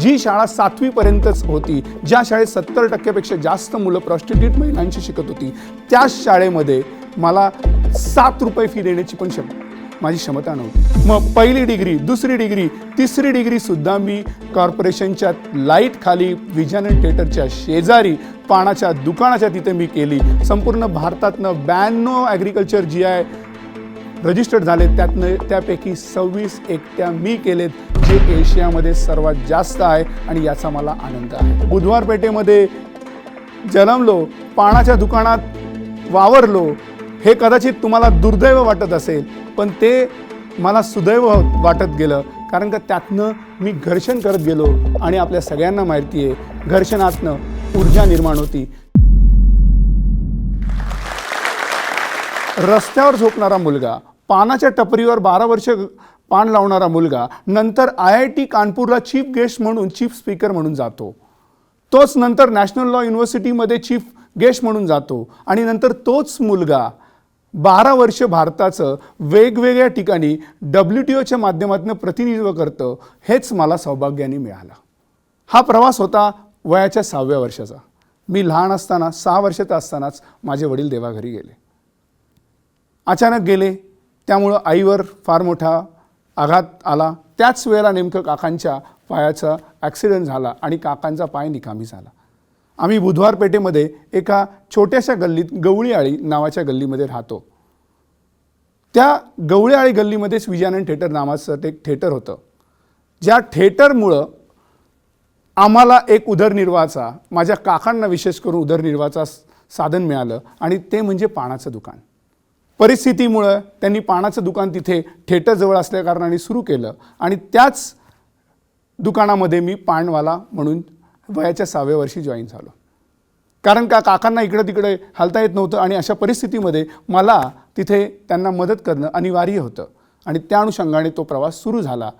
जी शाळा सातवीपर्यंतच होती ज्या शाळेत सत्तर टक्क्यापेक्षा जास्त मुलं प्रॉस्टिट्यूट महिलांची शिकत होती त्याच शाळेमध्ये मला सात रुपये फी देण्याची पण क्षमता माझी क्षमता नव्हती. मग पहिली डिग्री दुसरी डिग्री तिसरी डिग्री सुद्धा मी कॉर्पोरेशनच्या लाइट खाली विजन थिएटरच्या शेजारी पानाच्या दुकानाच्या तिथे मी केली. संपूर्ण भारतातनं ब्याण्णव ॲग्रिकल्चर जी आय रजिस्टर्ड झाले त्यातनं त्यापैकी सव्वीस एकट्या मी केलेत जे एशियामध्ये सर्वात जास्त आहे आणि याचा मला आनंद आहे. बुधवार पेठेमध्ये जन्मलो पानाच्या दुकानात वावरलो. हे कदाचित तुम्हाला दुर्दैव वाटत असेल पण ते मला सुदैव वाटत गेलं. कारण का त्यातनं मी घर्षण करत गेलो आणि आपल्या सगळ्यांना माहिती आहे घर्षणातनं ऊर्जा निर्माण होती. रस्त्यावर झोपणारा मुलगा पानाच्या टपरीवर बारा वर्ष पान लावणारा मुलगा नंतर आय आय टी कानपूरला चीफ गेस्ट म्हणून चीफ स्पीकर म्हणून जातो. तोच नंतर नॅशनल लॉ युनिव्हर्सिटीमध्ये चीफ गेस्ट म्हणून जातो आणि नंतर तोच मुलगा बारा वर्ष भारताचं वेगवेगळ्या ठिकाणी डब्ल्यू टी ओच्या माध्यमातून प्रतिनिधित्व करतं हेच मला सौभाग्याने मिळालं. हा प्रवास होता वयाच्या सहाव्या वर्षाचा. मी लहान असताना सहा वर्षाचा असतानाच माझे वडील देवाघरी गेले. अचानक गेले. त्यामुळं आईवर फार मोठा आघात आला. त्याच वेळेला नेमकं काकांच्या पायाचा ॲक्सिडेंट झाला आणि काकांचा पाय निकामी झाला. आम्ही बुधवार पेठेमध्ये एका छोट्याशा गल्लीत गवळीआळी नावाच्या गल्लीमध्ये राहतो. त्या गवळीआळी गल्लीमध्येच विजयानंद थिएटर नावाचं ते एक थिएटर होतं. ज्या थिएटरमुळं आम्हाला एक उदरनिर्वाहाचा माझ्या काकांना विशेष करून उदरनिर्वाहाचा साधन मिळालं आणि ते म्हणजे पानाचं दुकान. परिस्थितीमुळं त्यांनी पानाचं दुकान तिथे थेटरजवळ असल्याकारणाने सुरू केलं. आणि त्याच दुकानामध्ये मी पानवाला म्हणून वयाच्या सहाव्या वर्षी जॉईन झालो. कारण का काकांना इकडं तिकडे हालता येत नव्हतं आणि अशा परिस्थितीमध्ये मला तिथे त्यांना मदत करणं अनिवार्य होतं. आणि त्या अनुषंगाने तो प्रवास सुरू झाला.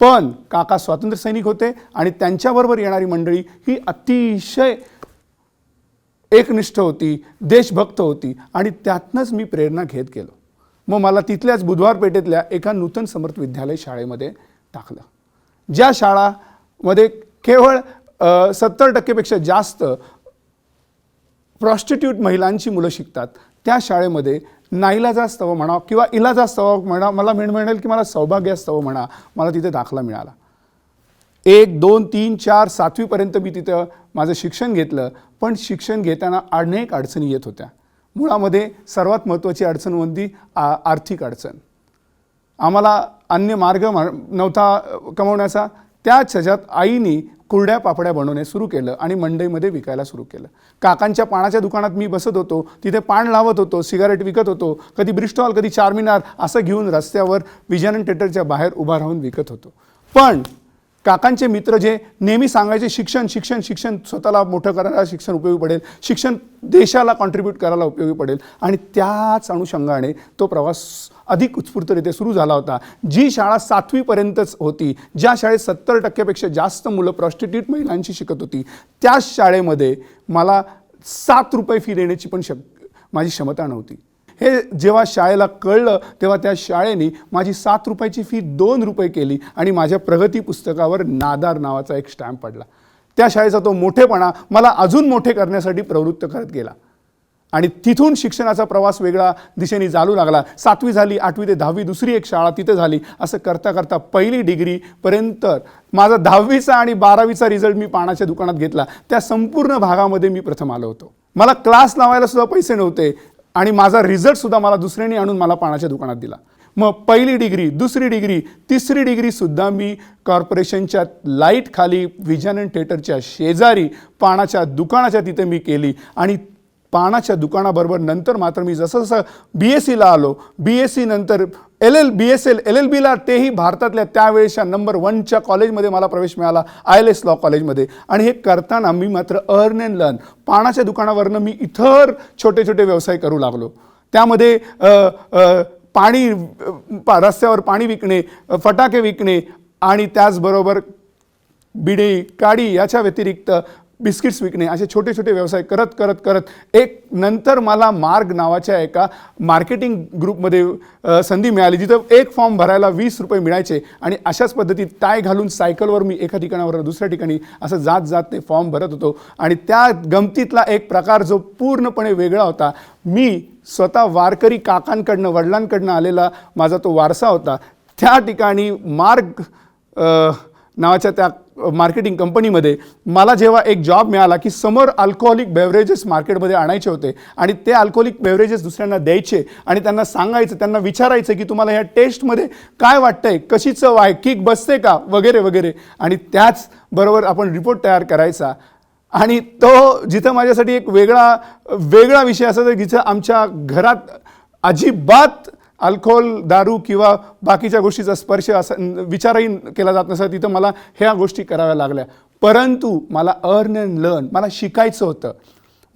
पण काका स्वातंत्र्य सैनिक होते आणि त्यांच्याबरोबर येणारी मंडळी ही अतिशय एकनिष्ठ होती देशभक्त होती आणि त्यातनंच मी प्रेरणा घेत गेलो. मग मला तिथल्याच बुधवार पेठेतल्या एका नूतन समर्थ विद्यालय शाळेमध्ये टाकलं. ज्या शाळामध्ये केवळ सत्तर टक्केपेक्षा जास्त प्रॉस्टिट्यूट महिलांची मुलं शिकतात त्या शाळेमध्ये नाईलाजास्तव म्हणा किंवा इलाजास्तव म्हणा मला मिळ मिळेल की मला सौभाग्यास्तव म्हणा मला तिथे दाखला मिळाला. एक दोन तीन चार सातवीपर्यंत मी तिथं माझं शिक्षण घेतलं पण शिक्षण घेताना अनेक अडचणी येत होत्या. मुळामध्ये सर्वात महत्त्वाची अडचण होती आ आर्थिक अडचण. आम्हाला अन्य मार्ग मा- नव्हता कमवण्याचा. त्याच ह्याच्यात आईनी कुरड्या पापड्या बनवणे सुरू केलं आणि मंडईमध्ये विकायला सुरू केलं. काकांच्या पानाच्या दुकानात मी बसत होतो. तिथे पान लावत होतो सिगारेट विकत होतो कधी ब्रिस्टॉल कधी चारमिनार असं घेऊन रस्त्यावर विजयानंद थिएटरच्या बाहेर उभा राहून विकत होतो. पण काकांचे मित्र जे नेहमी सांगायचे शिक्षण शिक्षण शिक्षण स्वतःला मोठं करायला शिक्षण उपयोगी पडेल. शिक्षण देशाला कॉन्ट्रीब्यूट करायला उपयोगी पडेल. आणि त्याच अनुषंगाने तो प्रवास अधिक उत्स्फूर्तरित्या सुरू झाला होता. जी शाळा सातवीपर्यंतच होती ज्या शाळेत सत्तर टक्क्यापेक्षा जास्त मुलं प्रॉस्टिट्यूट महिलांची शिकत होती त्याच शाळेमध्ये मला सात रुपये फी देण्याची पण शक माझी क्षमता नव्हती. हे जेव्हा शाळेला कळलं तेव्हा त्या शाळेने माझी सात रुपयाची फी दोन रुपये केली आणि माझ्या प्रगती पुस्तकावर नादार नावाचा एक स्टॅम्प पडला. त्या शाळेचा तो मोठेपणा मला अजून मोठे करण्यासाठी प्रवृत्त करत गेला. आणि तिथून शिक्षणाचा प्रवास वेगळा दिशेने चालू लागला. सातवी झाली आठवी ते दहावी दुसरी एक शाळा तिथे झाली. असं करता करता पहिली डिग्रीपर्यंत माझा दहावीचा आणि बारावीचा रिझल्ट मी पानाच्या दुकानात घेतला. त्या संपूर्ण भागामध्ये मी प्रथम आलो होतो. मला क्लास लावायला सुद्धा पैसे नव्हते. आणि माझा रिझल्टसुद्धा मला दुसऱ्याने आणून मला पानाच्या दुकानात दिला. मग पहिली डिग्री दुसरी डिग्री तिसरी डिग्रीसुद्धा मी कॉर्पोरेशनच्या लाइट खाली विजन थिएटरच्या शेजारी पानाच्या दुकानाच्या तिथे मी केली. आणि पानाच्या दुकानाबरोबर नंतर मात्र मी जसं जसं बी एस सीला आलो बी एस सी नंतर L L B S L L L बीला तेही भारतातल्या त्यावेळेच्या नंबर वनच्या कॉलेजमध्ये मला प्रवेश मिळाला आय एल एस लॉ कॉलेजमध्ये. आणि हे करताना मी मात्र अर्न अँड लर्न पानाच्या दुकानावरनं मी इतर छोटे छोटे व्यवसाय करू लागलो. त्यामध्ये पाणी पा- रस्त्यावर पाणी विकणे फटाके विकणे आणि त्याचबरोबर बिडी काडी याच्या व्यतिरिक्त बिस्किट्स विकणे असे छोटे छोटे व्यवसाय करत करत करत एक नंतर मला मार्ग नावाच्या एका मार्केटिंग ग्रुपमध्ये संधी मिळाली जिथं एक फॉर्म भरायला वीस रुपये मिळायचे आणि अशाच पद्धतीत टाय घालून सायकलवर मी एका ठिकाणावर दुसऱ्या ठिकाणी असं जात जात ते फॉर्म भरत होतो. आणि त्या गमतीतला एक प्रकार जो पूर्णपणे वेगळा होता मी स्वतः वारकरी काकांकडनं वडिलांकडनं आलेला माझा तो वारसा होता. त्या ठिकाणी मार्ग नावाच्या त्या मार्केटिंग कंपनीमध्ये मला जेव्हा एक जॉब मिळाला की समोर अल्कोहोलिक बेवरेजेस मार्केटमध्ये आणायचे होते आणि ते अल्कोहोलिक बेवरेजेस दुसऱ्यांना द्यायचे आणि त्यांना सांगायचं त्यांना विचारायचं की तुम्हाला ह्या टेस्टमध्ये काय वाटतंय कशी चव आहे किक बसते का वगैरे वगैरे. आणि त्याचबरोबर आपण रिपोर्ट तयार करायचा. आणि तो जिथं माझ्यासाठी एक वेगळा वेगळा विषय असा जिथं आमच्या घरात अजिबात अल्कोहोल दारू किंवा बाकीच्या गोष्टीचा स्पर्श असा विचारही केला जात नसा तिथं मला ह्या गोष्टी कराव्या लागल्या. परंतु मला अर्न अँड लर्न मला शिकायचं होतं.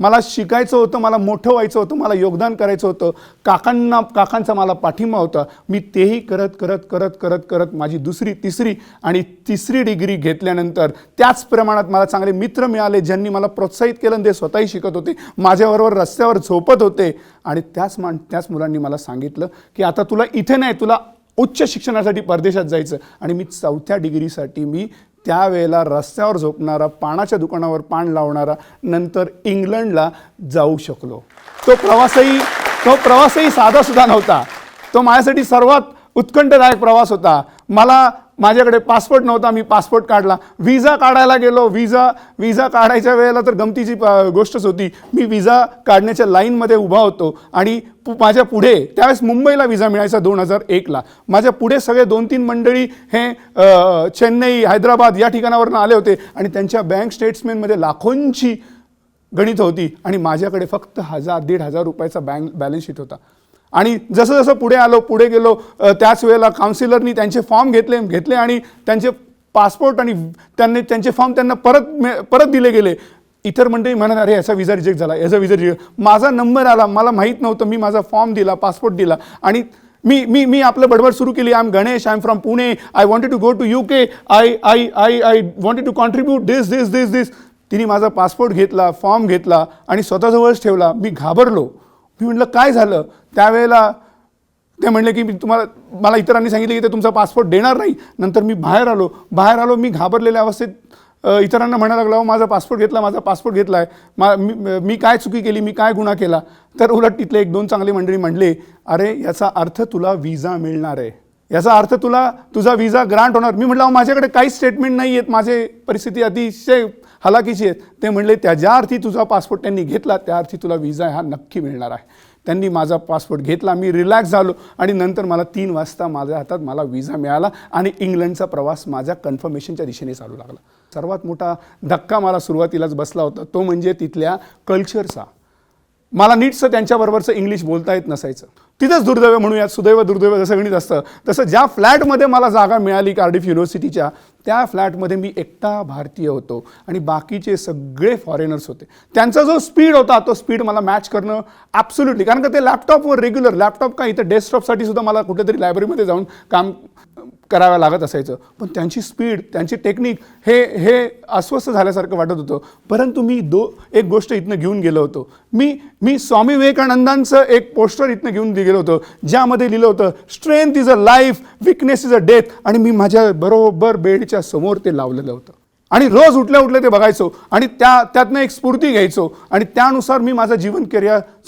मला शिकायचं होतं मला मोठं व्हायचं होतं मला योगदान करायचं होतं. काकांना काकांचा मला पाठिंबा होता. मी तेही करत करत करत करत करत माझी दुसरी तिसरी आणि तिसरी डिग्री घेतल्यानंतर त्याच प्रमाणात मला चांगले मित्र मिळाले ज्यांनी मला प्रोत्साहित केलं आणि ते स्वतःही शिकत होते. माझ्याबरोबर रस्त्यावर झोपत होते. आणि त्याच मान त्याच मुलांनी मला सांगितलं की आता तुला इथे नाही तुला उच्च शिक्षणासाठी परदेशात जायचं आणि मी चौथ्या डिग्रीसाठी मी त्यावेळेला रस्त्यावर झोपणारा पानाच्या दुकानावर पान लावणारा नंतर इंग्लंडला जाऊ शकलो. तो प्रवासही तो प्रवासही साधासुद्धा नव्हता. तो माझ्यासाठी सर्वात उत्कंठदायक प्रवास होता. मला माझ्याकडे पासपोर्ट नव्हता मी पासपोर्ट काढला. व्हिजा काढायला गेलो. व्हिजा व्हिजा काढायच्या वेळेला तर गमतीची गोष्टच होती. मी व्हिजा काढण्याच्या लाईनमध्ये उभा होतो आणि पु- माझ्या पुढे त्यावेळेस मुंबईला व्हिजा मिळायचा दोन हजार एकला माझ्या पुढे सगळे दोन तीन मंडळी हे चेन्नई हैदराबाद या ठिकाणावरून आले होते आणि त्यांच्या बँक स्टेट्समेंटमध्ये लाखोंची गणित होती आणि माझ्याकडे फक्त हजार दीड हजार रुपयाचा बँक बॅलन्स शीट होता. आणि जसं जसं पुढे आलो पुढे गेलो त्याच वेळेला काउन्सिलरनी त्यांचे फॉर्म घेतले घेतले आणि त्यांचे पासपोर्ट आणि त्यांनी त्यांचे फॉर्म त्यांना परत परत दिले गेले. इतर मंडळी म्हणत अरे याचा विजा रिजेक्ट झाला याचा विजा रिजेक्ट माझा नंबर आला मला माहीत नव्हतं मी माझा फॉर्म दिला पासपोर्ट दिला. आणि मी मी मी आपलं बडबड सुरू केली. I am Ganesh I am from Pune I wanted to go to U K I I I I wanted to contribute this this this this तिने माझा पासपोर्ट घेतला फॉर्म घेतला आणि स्वतःजवळच ठेवला. मी घाबरलो. मी म्हटलं काय झालं? त्यावेळेला ते म्हणले की मी तुम्हाला मला इतरांनी सांगितलं की ते तुमचा पासपोर्ट देणार नाही. नंतर मी बाहेर आलो. बाहेर आलो मी घाबरलेल्या अवस्थेत इतरांना म्हणायला लागलो माझा पासपोर्ट घेतला माझा पासपोर्ट घेतला आहे मा मी मी काय चुकी केली मी काय गुन्हा केला? तर उलट तिथले एक दोन चांगली मंडळी म्हणले अरे याचा अर्थ तुला विजा मिळणार आहे. याचा अर्थ तुला तुझा विजा ग्रांट होणार. मी म्हटलं माझ्याकडे काहीच स्टेटमेंट नाही आहेत. माझे परिस्थिती अतिशय हलाखीची आहेत. ते म्हणले त्या ज्या अर्थी तुझा पासपोर्ट त्यांनी घेतला. त्या अर्थी तुला विजा हा नक्की मिळणार आहे. त्यांनी माझा पासपोर्ट घेतला. मी रिलॅक्स झालो आणि नंतर मला तीन वाजता माझ्या हातात मला विजा मिळाला आणि इंग्लंडचा प्रवास माझ्या कन्फर्मेशनच्या दिशेने चालू लागला. सर्वात मोठा धक्का मला सुरुवातीलाच बसला होता. तो म्हणजे तिथल्या कल्चरचा. मला नीटचं त्यांच्याबरोबरचं इंग्लिश बोलता येत नसायचं. तिथंच दुर्दैव म्हणूयात सुदैव दुर्दैव जसं गणित असतं. तसं ज्या फ्लॅटमध्ये मला जागा मिळाली कार्डिफ युनिव्हर्सिटीच्या त्या फ्लॅटमध्ये मी एकटा भारतीय होतो आणि बाकीचे सगळे फॉरेनर्स होते. त्यांचा जो स्पीड होता तो स्पीड मला मॅच करणं ॲब्सोल्युटली कारण का ते लॅपटॉपवर रेग्युलर लॅपटॉप का इथं डेस्कटॉपसाठी सुद्धा मला कुठेतरी लायब्ररीमध्ये जाऊन काम करावं लागत असायचं. पण त्यांची स्पीड त्यांची टेक्निक हे हे अस्वस्थ झाल्यासारखं वाटत होतं. परंतु मी दो एक गोष्ट इथनं घेऊन गेलो होतो. मी मी स्वामी विवेकानंदांचं एक पोस्टर इथनं घेऊन गेलो होतो ज्यामध्ये लिहिलं होतं strength is a life weakness is a death आणि मी माझ्या बरोबर बेडच्या समोर ते लावलेलं होतं. आणि रोज उठल्या उठल्या ते बघायचो आणि त्या त्यातनं एक स्फूर्ती घ्यायचो. आणि त्यानुसार मी माझं जीवन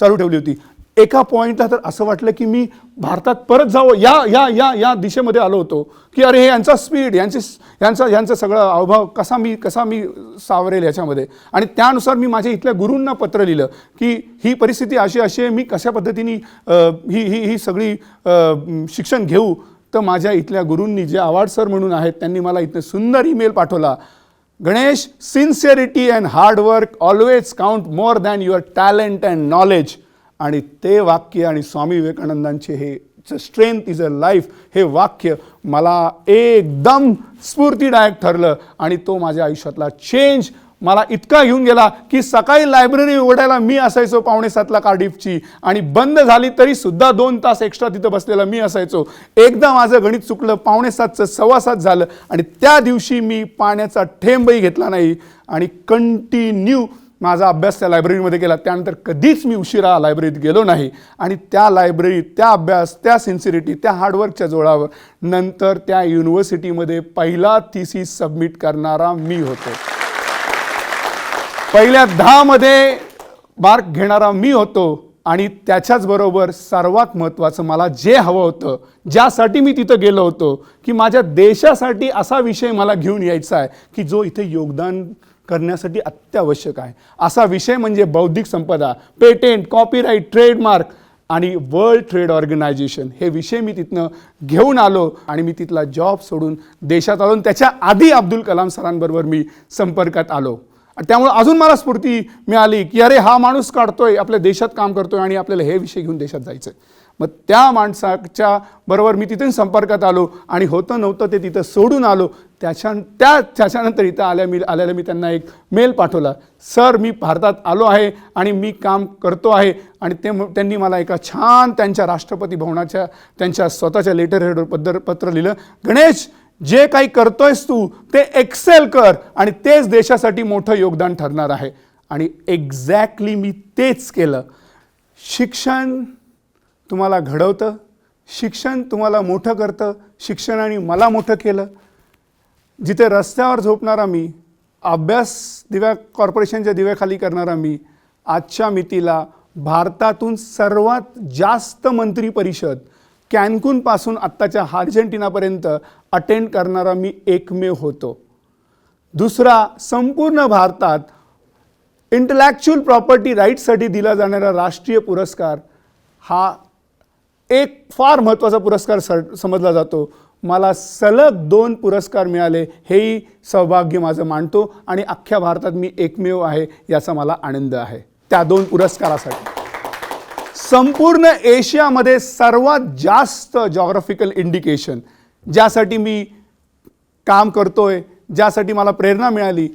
चालू ठेवली होती. एका पॉईंटला तर असं वाटलं की मी भारतात परत जावं. या या या या दिशेमध्ये आलो होतो की अरे हे यांचा स्पीड यांचे यांचा यांचा सगळं अवभाव कसा मी कसा मी सावरेल याच्यामध्ये? आणि त्यानुसार मी माझ्या इथल्या गुरूंना पत्र लिहिलं की ही परिस्थिती अशी अशी आहे मी कशा पद्धतीने ही ही ही सगळी शिक्षण घेऊ? तर माझ्या इथल्या गुरूंनी जे आवाड सर म्हणून आहेत त्यांनी मला इथं सुंदर ईमेल पाठवला. Ganesh sincerity and hard work always count more than your talent and knowledge आणि ते वाक्य आणि स्वामी विवेकानंदांचे हे स्ट्रेंथ इज अ लाईफ हे वाक्य मला एकदम स्फूर्तीदायक ठरलं आणि तो माझ्या आयुष्यातला चेंज मला इतका घेऊन गेला की सकाळी लायब्ररी उघडायला मी असायचो पावणे सातला कार्डिफची आणि बंद झाली तरी सुद्धा दोन तास एक्स्ट्रा तिथं बसलेला मी असायचो. एकदा माझं गणित चुकलं पावणे सातचं सव्वा सात झालं आणि त्या दिवशी मी पाण्याचा ठेंबही घेतला नाही आणि कंटिन्यू माझा अभ्यास त्या लायब्ररीमध्ये केला. त्यानंतर कधीच मी उशिरा लायब्ररीत गेलो नाही. आणि त्या लायब्ररीत त्या अभ्यास त्या सिन्सिरिटी त्या हार्डवर्कच्या जोळावर नंतर त्या युनिव्हर्सिटीमध्ये पहिला थिसिस सबमिट करणारा मी होतो. पहिल्या दहामध्ये मार्क घेणारा मी होतो. आणि त्याच्याच बरोबर सर्वात महत्त्वाचं मला जे हवं होतं ज्यासाठी मी तिथं गेलो होतो की माझ्या देशासाठी असा विषय मला घेऊन यायचा आहे की जो इथे योगदान करण्यासाठी अत्यावश्यक आहे. असा विषय म्हणजे बौद्धिक संपदा पेटेंट कॉपीराईट ट्रेडमार्क आणि वर्ल्ड ट्रेड ऑर्गनायझेशन. हे विषय मी तिथनं घेऊन आलो आणि मी तिथला जॉब सोडून देशात आलो त्याच्या आधी अब्दुल कलाम सरांबरोबर मी संपर्कात आलो. त्यामुळे अजून मला स्फूर्ती मिळाली की अरे हा माणूस काढतोय आपल्या देशात काम करतोय आणि आपल्याला हे विषय घेऊन देशात जायचं मग त्या माणसाच्या बरोबर मी तिथून संपर्कात आलो आणि होतं नव्हतं ते तिथं सोडून आलो. त्याच्या त्या त्याच्यानंतर इथं आल्या मी आल्याला मी त्यांना एक मेल पाठवला. सर मी भारतात आलो आहे आणि मी काम करतो आहे. आणि ते त्यांनी मला एका छान त्यांच्या राष्ट्रपती भवनाच्या त्यांच्या स्वतःच्या लेटर हेडवर पत्र पत्र लिहिलं गणेश जे काही करतोयस तू ते एक्सेल कर आणि तेच देशासाठी मोठं योगदान ठरणार आहे. आणि एक्झॅक्टली मी तेच केलं. शिक्षण तुम्हाला घडवतं शिक्षण तुम्हाला मोठं करतं शिक्षणाने मला मोठं केलं. जिथे रस्त्यावर झोपणारा मी अभ्यास दिव्या कॉर्पोरेशनच्या दिव्याखाली करणारा मी आजच्या मितीला भारतातून सर्वात जास्त मंत्री परिषद कॅनकूनपासून आत्ताच्या अर्जेंटिनापर्यंत अटेंड करणारा मी एकमेव होतो. दुसरा संपूर्ण भारतात इंटलॅक्च्युअल प्रॉपर्टी राईटसाठी दिला जाणारा राष्ट्रीय पुरस्कार हा एक फार महत्त्वाचा पुरस्कार स समजला जातो. मला सलग दोन पुरस्कार मिळाले हेही सौभाग्य माझं मानतो आणि अख्ख्या भारतात मी एकमेव आहे याचा मला आनंद आहे. त्या दोन पुरस्कारासाठी. संपूर्ण एशियामध्ये सर्वात जास्त जॉग्राफिकल इंडिकेशन ज्यासाठी मी काम करतोय ज्यासाठी मला प्रेरणा मिळाली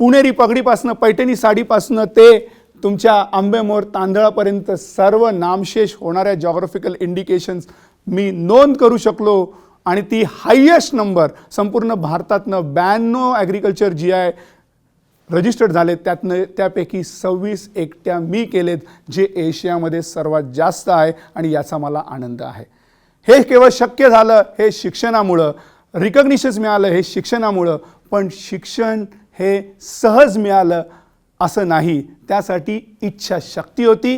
पुणेरी पगडीपासनं पैठणी साडीपासनं ते तुमच्या आंबेमोर तांदळापर्यंत सर्व नामशेष होणाऱ्या जॉग्राफिकल इंडिकेशन्स मी नोंद करू शकलो. आणि ती हायेस्ट नंबर संपूर्ण भारतातनं ब्याण्णव ॲग्रिकल्चर जी आय रजिस्टर्ड झाले त्यातनं त्यापैकी सव्वीस एकट्या मी केलेत जे एशियामध्ये सर्वात जास्त आहे आणि याचा मला आनंद आहे. हे केवळ शक्य झालं हे शिक्षणामुळं रिकग्निशन्स मिळालं हे शिक्षणामुळं पण शिक्षण हे सहज मिळालं असं नाही. त्यासाठी इच्छाशक्ती होती.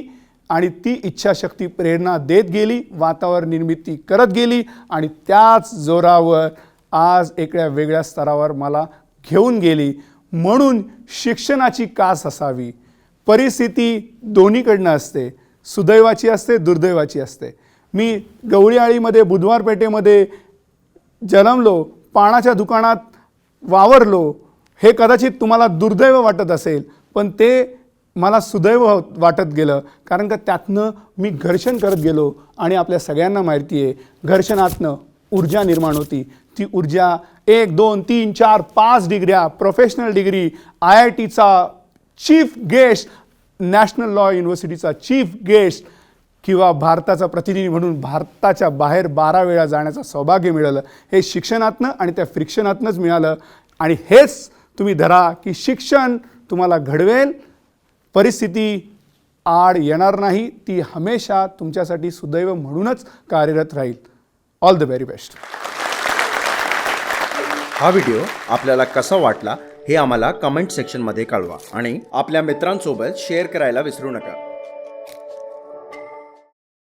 आणि ती इच्छाशक्ती प्रेरणा देत गेली वातावरण निर्मिती करत गेली आणि त्याच जोरावर आज एका वेगळ्या स्तरावर मला घेऊन गेली. म्हणून शिक्षणाची कास असावी. परिस्थिती दोन्हीकडनं असते. सुदैवाची असते दुर्दैवाची असते. मी गवळीआळीमध्ये बुधवार पेठेमध्ये जन्मलो पानाच्या दुकानात वावरलो. हे कदाचित तुम्हाला दुर्दैव वाटत असेल पण ते मला सुदैव वाटत गेलं कारण का त्यातनं मी घर्षण करत गेलो आणि आपल्या सगळ्यांना माहिती आहे घर्षणातनं ऊर्जा निर्माण होती. ती ऊर्जा एक दोन तीन चार पाच डिग्र्या प्रोफेशनल डिग्री आय आय टीचा चीफ गेस्ट नॅशनल लॉ युनिव्हर्सिटीचा चीफ गेस्ट किंवा भारताचा प्रतिनिधी म्हणून भारताच्या बाहेर बारा वेळा जाण्याचं सौभाग्य मिळालं. हे शिक्षणातनं आणि त्या फ्रिक्शनातनंच मिळालं. आणि हेच तुम्ही धरा की शिक्षण तुम्हाला घडवेल परिस्थिती आड येणार नाही ती हमेशा तुमच्यासाठी सुदैव म्हणूनच कार्यरत राहील. ऑल द व्हेरी बेस्ट हा व्हिडिओ आपल्याला कसा वाटला हे आम्हाला कमेंट सेक्शनमध्ये कळवा आणि आपल्या मित्रांसोबत शेअर करायला विसरू नका.